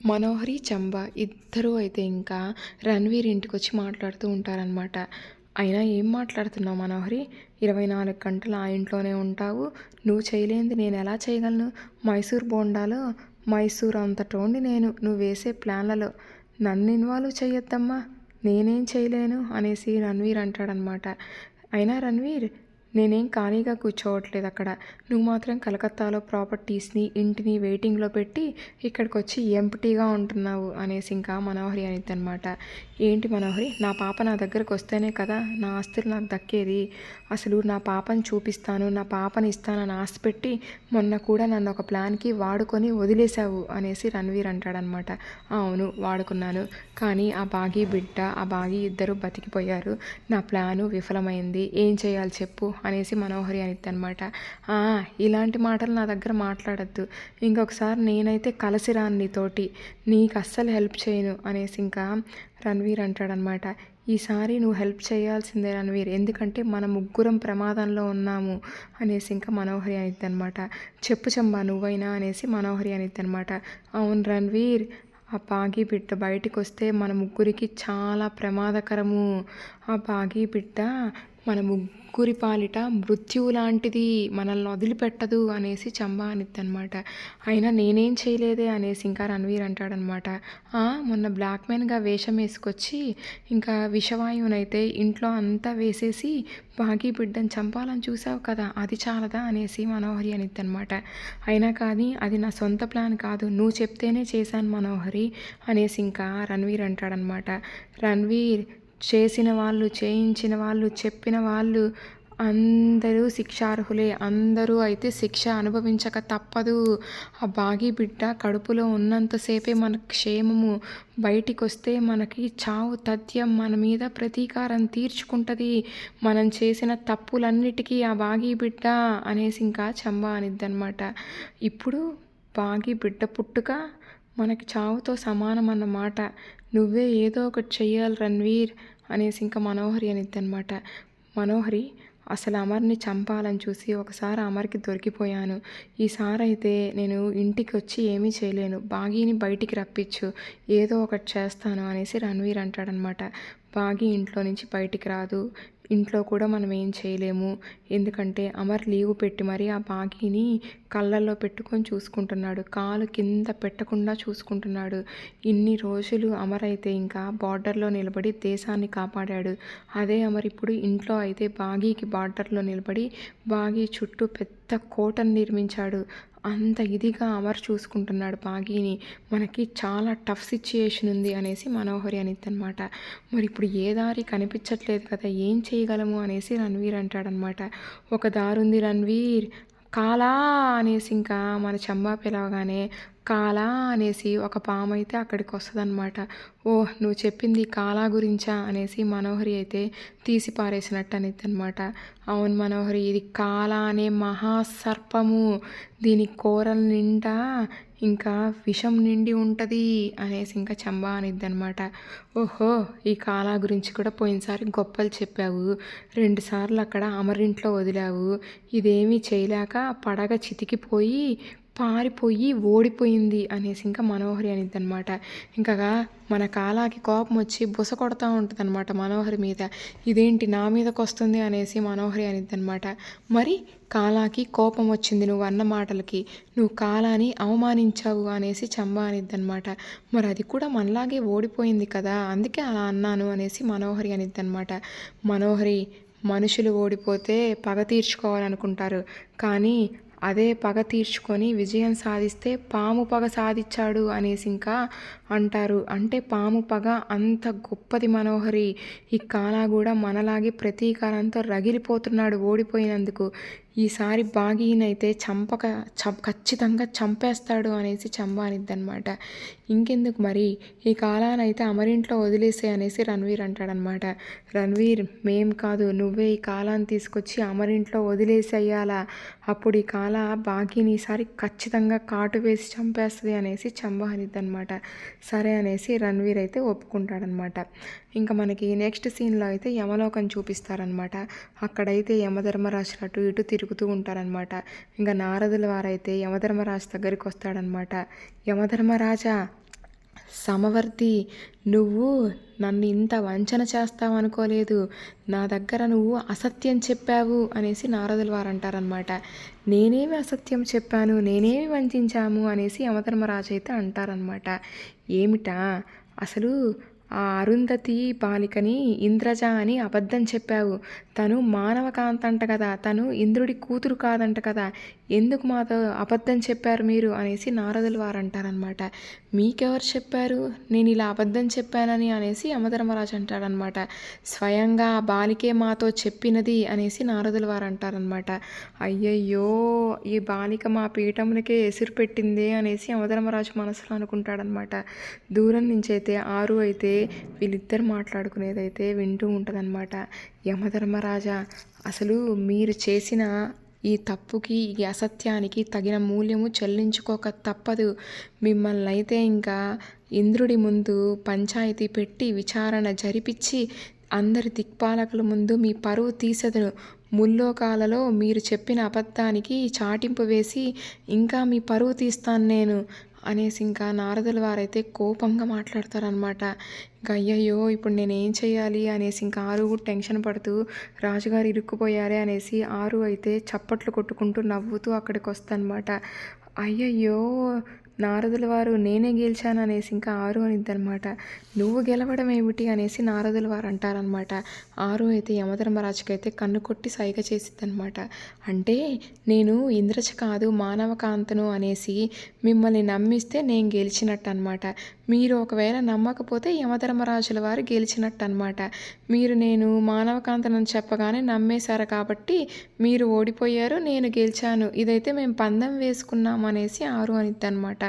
మనోహరి చంబ ఇద్దరూ అయితే ఇంకా రణ్వీర్ ఇంటికి వచ్చి మాట్లాడుతూ ఉంటారనమాట అయినా ఏం మాట్లాడుతున్నావు మనోహరి? ఇరవై నాలుగు గంటలు ఆ ఇంట్లోనే ఉంటావు. నువ్వు చేయలేనిది నేను ఎలా చేయగలను? మైసూర్ బోండాలో మైసూర్ అంతటోండి నేను. నువ్వు వేసే ప్లాన్లలో నన్ను ఇన్వాల్వ్ చేయొద్దమ్మా నేనేం చేయలేను అనేసి రణ్వీర్ అంటాడనమాట అయినా రణ్వీర్ నేనేం ఖాళీగా కూర్చోవట్లేదు అక్కడ. నువ్వు మాత్రం కలకత్తాలో ప్రాపర్టీస్ని ఇంటిని వెయిటింగ్లో పెట్టి ఇక్కడికి వచ్చి ఎంప్టీగా ఉంటున్నావు అనేసి ఇంకా మనోహరి అనిద్ది అనమాట ఏంటి మనోహరి? నా పాప నా దగ్గరకు వస్తేనే కదా నా ఆస్తులు నాకు దక్కేది. అసలు నా పాపని చూపిస్తాను నా పాపని ఇస్తానని ఆశ పెట్టి మొన్న కూడా నన్ను ఒక ప్లాన్కి వాడుకొని వదిలేశావు అనేసి రణ్వీర్ అంటాడనమాట అవును వాడుకున్నాను. కానీ ఆ బాగి బిడ్డ ఆ బాగి ఇద్దరు బతికిపోయారు. నా ప్లాను విఫలమైంది. ఏం చేయాలి చెప్పు. అనేసి మనోహరి అనిద్ది అనమాట ఇలాంటి మాటలు నా దగ్గర మాట్లాడద్దు. ఇంకొకసారి నేనైతే కలిసి రాను నీతోటి నీకు అస్సలు హెల్ప్ చేయను. అనేసి ఇంకా రణ్వీర్ అంటాడనమాట ఈసారి నువ్వు హెల్ప్ చేయాల్సిందే రణవీర్. ఎందుకంటే మన ముగ్గురం ప్రమాదంలో ఉన్నాము. అనేసి ఇంకా మనోహరి అనిద్ది అనమాట చెప్పు చంబా నువ్వైనా? అనేసి మనోహరి అనిద్ది అనమాట అవును రణ్వీర్. ఆ పాగి బిడ్డ బయటికి వస్తే మన ముగ్గురికి చాలా ప్రమాదకరము. ఆ పాగి బిడ్డ మన ముగ్గురి పాలిట మృత్యువు లాంటిది మనల్ని వదిలిపెట్టదు అనేసి చంబా అనిద్దనమాట. అయినా నేనేం చేయలేదే అనేసి ఇంకా రణవీర్ అంటాడనమాట. మొన్న బ్లాక్ మ్యాన్గా వేషం వేసుకొచ్చి ఇంకా విషవాయువునైతే ఇంట్లో అంతా వేసేసి బాగి బిడ్డను చంపాలని చూసావు కదా అది చాలదా అనేసి మనోహరి అనిద్దనమాట. అయినా కానీ అది నా సొంత ప్లాన్ కాదు నువ్వు చెప్తేనే చేశాను మనోహరి అనేసి ఇంకా రణవీర్ అంటాడనమాట. రణవీర్ చేసిన వాళ్ళు చేయించిన వాళ్ళు చెప్పిన వాళ్ళు అందరూ శిక్షార్హులే. అందరూ అయితే శిక్ష అనుభవించక తప్పదు. ఆ బాగి బిడ్డ కడుపులో ఉన్నంతసేపే మన క్షేమము బయటికి వస్తే మనకి చావు తథ్యం మన మీద ప్రతీకారం తీర్చుకుంటుంది. మనం చేసిన తప్పులన్నిటికీ ఆ బాగి బిడ్డ అనేసి ఇంకా చంబా అనిద్దనమాట ఇప్పుడు బాగి బిడ్డ పుట్టుక మనకి చావుతో సమానం అన్నమాట నువ్వే ఏదో ఒకటి చెయ్యాలి రణ్వీర్. అనేసి ఇంకా మనోహరి అనిద్దనమాట మనోహరి అసలు అమర్ని చంపాలని చూసి ఒకసారి అమర్కి దొరికిపోయాను. ఈసారి అయితే నేను ఇంటికి వచ్చి ఏమీ చేయలేను. బాగీని బయటికి రప్పించు. ఏదో ఒకటి చేస్తాను అనేసి రణ్వీర్ అంటాడనమాట బాగి ఇంట్లో నుంచి బయటికి రాదు. ఇంట్లో కూడా మనం ఏం చేయలేము. ఎందుకంటే అమర్ లీవ్ పెట్టి మరి ఆ బాగీని కళ్ళల్లో పెట్టుకొని చూసుకుంటున్నాడు. కాలు కింద పెట్టకుండా చూసుకుంటున్నాడు. ఇన్ని రోజులు అమర్ అయితే ఇంకా బార్డర్లో నిలబడి దేశాన్ని కాపాడాడు. అదే అమర్ ఇప్పుడు ఇంట్లో అయితే బాగీకి బార్డర్లో నిలబడి బాగీ చుట్టూ పెద్ద కోటను నిర్మించాడు. అంత ఇదిగా అమర్ చూసుకుంటున్నాడు బాగీని మనకి చాలా టఫ్ సిచ్యుయేషన్ ఉంది అనేసి మనోహరి అనిద్ది అనమాట మరి ఇప్పుడు ఏ దారి కనిపించట్లేదు కదా ఏం చేయగలము అనేసి రణ్వీర్ అంటాడనమాట ఒక దారి ఉంది రణ్వీర్ కాలా అనేసి ఇంకా మన చంబా పిలవగానే కాలా అనేసి ఒక పాము అయితే అక్కడికి వస్తుందన్నమాట ఓ నువ్వు చెప్పింది కాలా గురించా అనేసి మనోహరి అయితే తీసి పారేసినట్టు అనేది అనమాట అవును మనోహరి ఇది కాలా అనే మహాసర్పము. దీని కూరల నిండా ఇంకా విషం నిండి ఉంటుంది అనేసి ఇంకా చంబా అనిద్ది అనమాట ఓహో ఈ కాలా గురించి కూడా పోయినసారి గొప్పలు చెప్పావు. రెండుసార్లు అక్కడ అమరింట్లో వదిలావు. ఇదేమీ చేయలేక పడగ చితికిపోయి పారిపోయి ఓడిపోయింది అనేసి ఇంకా మనోహరి అనిద్ది అనమాట ఇంకా మన కాలాకి కోపం వచ్చి బుస కొడతా ఉంటుంది అనమాట మనోహరి మీద. ఇదేంటి నా మీదకి వస్తుంది అనేసి మనోహరి అనిద్ది అనమాట మరి కాలాకి కోపం వచ్చింది నువ్వు అన్న మాటలకి. నువ్వు కాలాని అవమానించావు అనేసి చంబా అనిద్ది అనమాట మరి అది కూడా మనలాగే ఓడిపోయింది కదా అందుకే అలా అన్నాను అనేసి మనోహరి అనిద్ది అనమాట మనోహరి మనుషులు ఓడిపోతే పగ తీర్చుకోవాలనుకుంటారు. కానీ అదే పగ తీర్చుకొని విజయం సాధిస్తే పాము పగ సాధించాడు అనేసి ఇంకా అంటారు. అంటే పాము పగ అంత గొప్పది మనోహరి. ఈ కాలా కూడా మనలాగే ప్రతీకారంతో రగిలిపోతున్నాడు ఓడిపోయినందుకు. ఈసారి బాగీనైతే చంపక చం ఖచ్చితంగా చంపేస్తాడు అనేసి చంబానిద్దనమాట ఇంకెందుకు మరి? ఈ కాలానైతే అమరింట్లో వదిలేసే అనేసి రణ్వీర్ అంటాడనమాట రణ్వీర్ మేం కాదు నువ్వే ఈ కాలాన్ని తీసుకొచ్చి అమరింట్లో వదిలేసేయాలా? అప్పుడు ఈ కాల బాగీని ఈసారి ఖచ్చితంగా కాటు వేసి చంపేస్తుంది అనేసి చంబానిద్దనమాట సరే అనేసి రణ్వీర్ అయితే ఒప్పుకుంటాడనమాట ఇంకా మనకి నెక్స్ట్ సీన్లో అయితే యమలోకం చూపిస్తారనమాట అక్కడైతే యమధర్మరాశులు అటు ఇటు తిరుగుతూ ఉంటారనమాట ఇంకా నారదుల వారైతే యమధర్మరాజు దగ్గరికి వస్తాడనమాట యమధర్మరాజా సమవర్తి నువ్వు నన్ను ఇంత వంచన చేస్తావు అనుకోలేదు. నా దగ్గర నువ్వు అసత్యం చెప్పావు అనేసి నారదుల వారు అంటారనమాట నేనేమి అసత్యం చెప్పాను? నేనేమి వంచాము? అనేసి యమధర్మరాజు అయితే అంటారనమాట ఏమిటా? అసలు ఆ అరుంధతి బాలికని ఇంద్రజ అని అబద్ధం చెప్పావు. తను మానవకాంత అంట కదా తను ఇంద్రుడి కూతురు కాదంట కదా. ఎందుకు మాతో అబద్ధం చెప్పారు మీరు? అనేసి నారదులు వారు అంటారనమాట మీకెవరు చెప్పారు? నేను ఇలా అబద్ధం చెప్పానని అనేసి యమధర్మరాజు అంటాడనమాట. స్వయంగా ఆ బాలికే మాతో చెప్పినది అనేసి నారదుల వారు అంటారనమాట. అయ్యయ్యో ఈ బాలిక మా పీఠమునికే ఎసురు పెట్టిందే అనేసి యమధర్మరాజు మనసులో అనుకుంటాడనమాట. దూరం నుంచి అయితే ఆరు అయితే వీళ్ళిద్దరు మాట్లాడుకునేదైతే వింటూ ఉంటుందన్నమాట యమధర్మరాజా అసలు మీరు చేసిన ఈ తప్పుకి ఈ అసత్యానికి తగిన మూల్యము చెల్లించుకోక తప్పదు. మిమ్మల్ని అయితే ఇంకా ఇంద్రుడి ముందు పంచాయతీ పెట్టి విచారణ జరిపించి అందరి దిక్పాలకుల ముందు మీ పరువు తీసెదను. ముల్లోకాలలో మీరు చెప్పిన అబద్ధానికి చాటింపు వేసి ఇంకా మీ పరువు తీస్తాను నేను. అనేసి ఇంకా నారదుల వారైతే కోపంగా మాట్లాడతారనమాట ఇంకా అయ్యయ్యో ఇప్పుడు నేను ఏం చేయాలి అనేసి ఇంకా ఆరు కూడా టెన్షన్ పడుతూ రాజుగారు ఇరుక్కుపోయారే అనేసి ఆరు అయితే చప్పట్లు కొట్టుకుంటూ నవ్వుతూ అక్కడికి వస్తానమాట అయ్యయ్యో నారదుల వారు నేనే గెలిచాను అనేసి ఇంకా ఆరు అనిద్దనమాట నువ్వు గెలవడం ఏమిటి అనేసి నారదుల వారు అంటారనమాట ఆరు అయితే యమధర్మరాజుకి అయితే కన్ను కొట్టి సైగ చేసిద్దనమాట అంటే నేను ఇంద్రజ కాదు మానవకాంతను అనేసి మిమ్మల్ని నమ్మిస్తే నేను గెలిచినట్టు అనమాట మీరు ఒకవేళ నమ్మకపోతే యమధర్మరాజుల వారు గెలిచినట్టు అనమాట మీరు నేను మానవకాంతనని చెప్పగానే నమ్మేశారు కాబట్టి మీరు ఓడిపోయారు నేను గెలిచాను. ఇదైతే మేము పందెం వేసుకున్నాం అనేసి ఆరు అనిద్ది అనమాట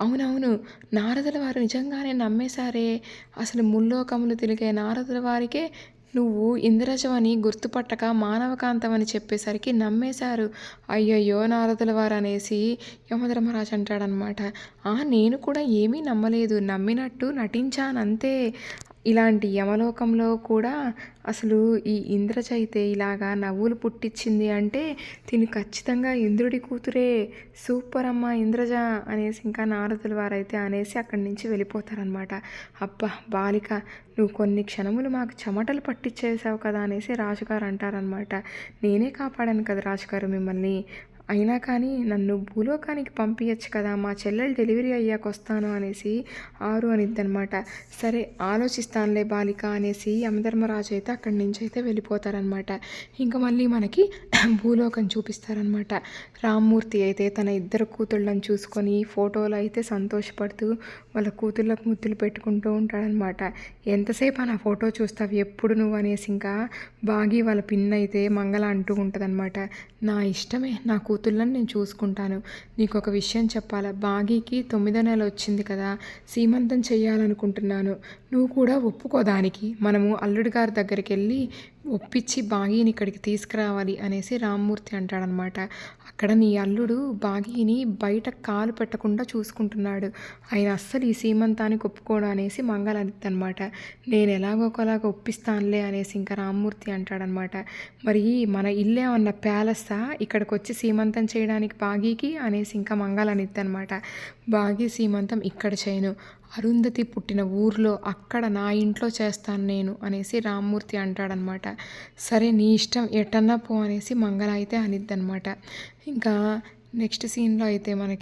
అవునవును నారదుల వారు నిజంగానే నమ్మేశారే. అసలు ముల్లోకములు తిరిగే నారదుల వారికే నువ్వు ఇంద్రజవని గుర్తుపట్టక మానవకాంతం చెప్పేసరికి నమ్మేశారు. అయ్యయ్యో నారదుల వారు అనేసి యమధర్మరాజు అంటాడనమాట ఆ నేను కూడా ఏమీ నమ్మలేదు. నమ్మినట్టు నటించానంతే. ఇలాంటి యమలోకంలో కూడా అసలు ఈ ఇంద్రజ అయితే ఇలాగా నవ్వులు పుట్టించింది అంటే తిని ఖచ్చితంగా ఇంద్రుడి కూతురే సూపర్ అమ్మ ఇంద్రజ అనేసి ఇంకా నారదుల వారైతే అనేసి అక్కడి నుంచి వెళ్ళిపోతారనమాట అబ్బా బాలిక నువ్వు కొన్ని క్షణములు మాకు చెమటలు పట్టించేసావు కదా అనేసి రాజుగారు అంటారనమాట నేనే కాపాడాను కదా రాజుగారు మిమ్మల్ని. అయినా కానీ నన్ను భూలోకానికి పంపించచ్చు కదా మా చెల్లెలు డెలివరీ అయ్యాక వస్తాను అనేసి ఆరు అనిద్దనమాట సరే ఆలోచిస్తానులే బాలిక అనేసి యమధర్మరాజు అయితే అక్కడి నుంచి అయితే వెళ్ళిపోతారనమాట ఇంకా మళ్ళీ మనకి భూలోకం చూపిస్తారనమాట రామ్మూర్తి అయితే తన ఇద్దరు కూతుళ్ళని చూసుకొని ఫోటోలు అయితే సంతోషపడుతూ వాళ్ళ కూతుళ్ళకు ముద్దులు పెట్టుకుంటూ ఉంటాడనమాట ఎంతసేపు నా ఫోటో చూస్తావు ఎప్పుడు నువ్వు అనేసి ఇంకా బాగి వాళ్ళ పిన్ అయితే మంగళ అంటూ ఉంటుందన్నమాట. నా ఇష్టమే నా కూతుళ్ళని నేను చూసుకుంటాను. నీకు ఒక విషయం చెప్పాలా? బాగీకి తొమ్మిదో నెల వచ్చింది కదా సీమంతం చేయాలనుకుంటున్నాను నువ్వు కూడా ఒప్పుకోదానికి మనము అల్లుడి గారి దగ్గరికి వెళ్ళి ఒప్పించి బాగీని ఇక్కడికి తీసుకురావాలి అనేసి రామ్మూర్తి అంటాడనమాట. అక్కడ నీ అల్లుడు బాగీని బయట కాలు పెట్టకుండా చూసుకుంటున్నాడు. ఆయన అస్సలు ఈ సీమంతానికి ఒప్పుకోడు అనేసి మంగళాదిత్య అనమాట. నేను ఎలాగోకలాగా ఒప్పిస్తానులే అనేసి ఇంకా రామ్మూర్తి అంటాడనమాట. మరి మన ఇల్లే ఉన్న ప్యాలెస్సా? ఇక్కడికి వచ్చి సీమంతం చేయడానికి బాగీకి అనేసి ఇంకా మంగళాదిత్య అనమాట. బాగీ సీమంతం ఇక్కడ చేయను. అరుంధతి పుట్టిన ఊర్లో అక్కడ నా ఇంట్లో చేస్తాను నేను అనేసి రామ్మూర్తి అంటాడనమాట. సరే నీ ఇష్టం ఎటన్నా పో అనేసి మంగళ అయితే అనిద్దనమాట. ఇంకా నెక్స్ట్ సీన్లో అయితే మనకి